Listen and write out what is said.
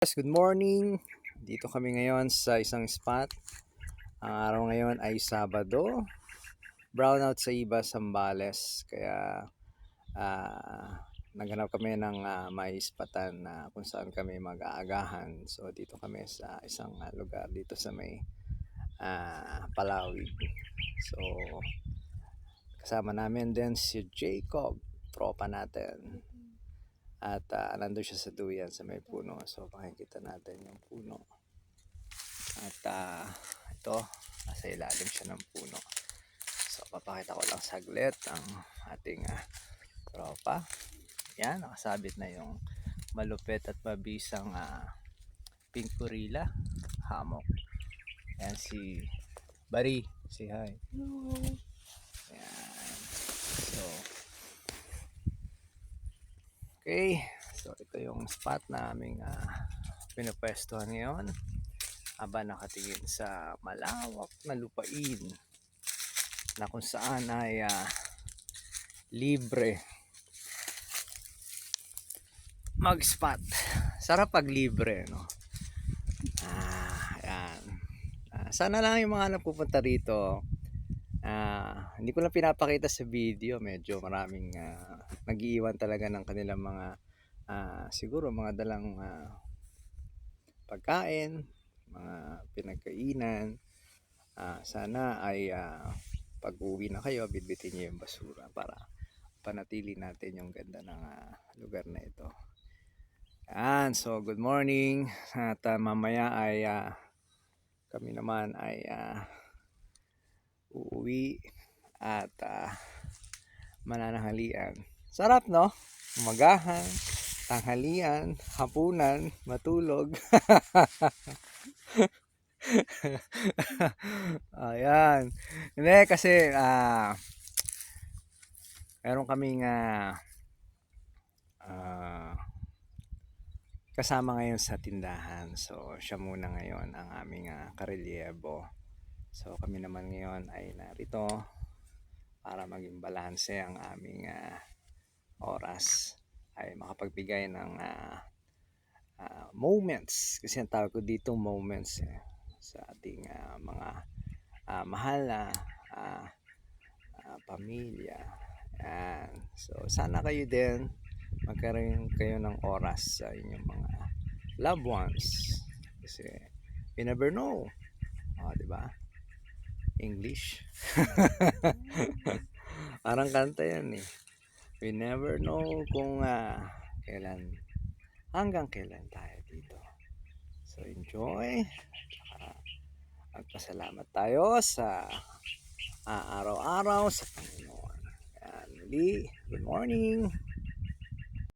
Yes, good morning. Dito kami ngayon sa isang spot. Ang araw ngayon ay Sabado. Brownout sa Iba, Sambales. Kaya ah, naghanap kami ng ah, may spatan na kung saan kami mag-aagahan. So dito kami sa isang ah, lugar dito sa may ah, Palawig. So kasama namin din si Jacob, tropa natin. At ah, nandun siya sa duyan sa may puno. So pakikita natin yung puno. At ah, ito, nasa ilalim siya ng puno. So papakita ko lang saglit ang ating ah, tropa. Yan, nakasabit na yung malupit at mabisang ah, pink gorilla hammock. Yan si Bari. Si hi. Yan. So, Okay, so ito yung spot naming uh, pinupwestuhan ngayon habang nakatingin sa malawak na lupain na kung saan ay ah, libre mag-spot. Sarap pag libre, no? Ah, yan. Ah, sana lang yung mga napupunta rito Ah, hindi ko lang pinapakita sa video, medyo maraming ah, nag-iiwan talaga ng kanilang mga ah, siguro mga dalang ah, pagkain, mga pinagkainan. Ah, sana ay ah, pag uwi na kayo, bitbitin niyo yung basura para panatili natin yung ganda ng ah, lugar na ito. Yan, so good morning. At ah, mamaya ay ah, kami naman ay ah, uuwi at ah, mananahalian. Sarap, no? Umagahan, tanghalian, hapunan, matulog. Ayan. Hindi, kasi ah meron kaming ah, kasama ngayon sa tindahan. So, siya muna ngayon ang aming ah, karelyebo. So kami naman ngayon ay narito para maging balanse ang aming ah, oras. Ay makapagbigay ng ah, ah, moments. Kasi ang tawag ko dito moments eh, sa ating ah, mga ah, mahal na ah, ah, pamilya. Yan. so sana kayo din magkaroon kayo ng oras sa inyong mga loved ones. Kasi you never know English. Parang kanta yan eh. We never know kung ah, kailan, hanggang kailan tayo dito. So enjoy. Tsaka magpasalamat tayo sa ah, araw-araw sa Panginoon. Yan, muli, good morning.